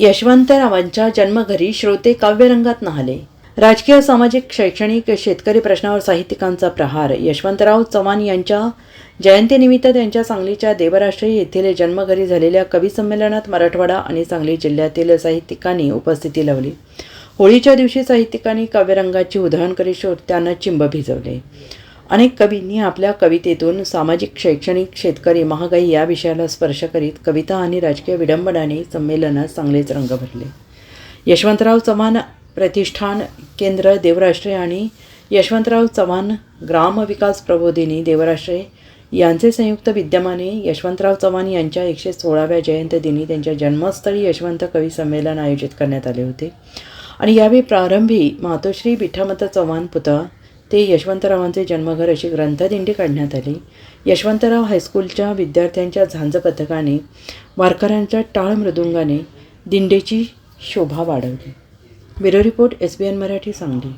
यशवंतरावांच्या जन्मघरी श्रोते काव्यरंगात न्हाले. राजकीय सामाजिक शैक्षणिक शेतकरी प्रश्नावर साहित्यिकांचा प्रहार. यशवंतराव चव्हाण यांच्या जयंतीनिमित्त त्यांच्या सांगलीच्या देवराष्ट्री येथील जन्मघरी झालेल्या कविसंमेलनात मराठवाडा आणि सांगली जिल्ह्यातील साहित्यिकांनी उपस्थिती लावली. होळीच्या दिवशी साहित्यिकांनी काव्यरंगाची उधळण करीत श्रोत्यांना चिंब भिजवले. अनेक कवींनी आपल्या कवितेतून सामाजिक शैक्षणिक शेतकरी महागाई या विषयाला स्पर्श करीत कविता आणि राजकीय विडंबनाने संमेलनात चांगलेच रंग भरले. यशवंतराव चव्हाण प्रतिष्ठान केंद्र देवराष्ट्रे आणि यशवंतराव चव्हाण ग्राम विकास प्रबोधिनी देवराष्ट्रे यांचे संयुक्त विद्यमाने यशवंतराव चव्हाण यांच्या एकशे सोळाव्या जयंतदिनी त्यांच्या जन्मस्थळी यशवंत कवी संमेलन आयोजित करण्यात आले होते. आणि यावेळी प्रारंभी मातोश्री विठामत चव्हाण पुतळा ते यशवंतरावांचे जन्मघर अशी ग्रंथदिंडी काढण्यात आली. यशवंतराव हायस्कूलच्या विद्यार्थ्यांच्या झांज पथकाने वारकऱ्यांच्या टाळ मृदुंगाने दिंडेची शोभा वाढवली. Bureau report S B N Marathi Sangli.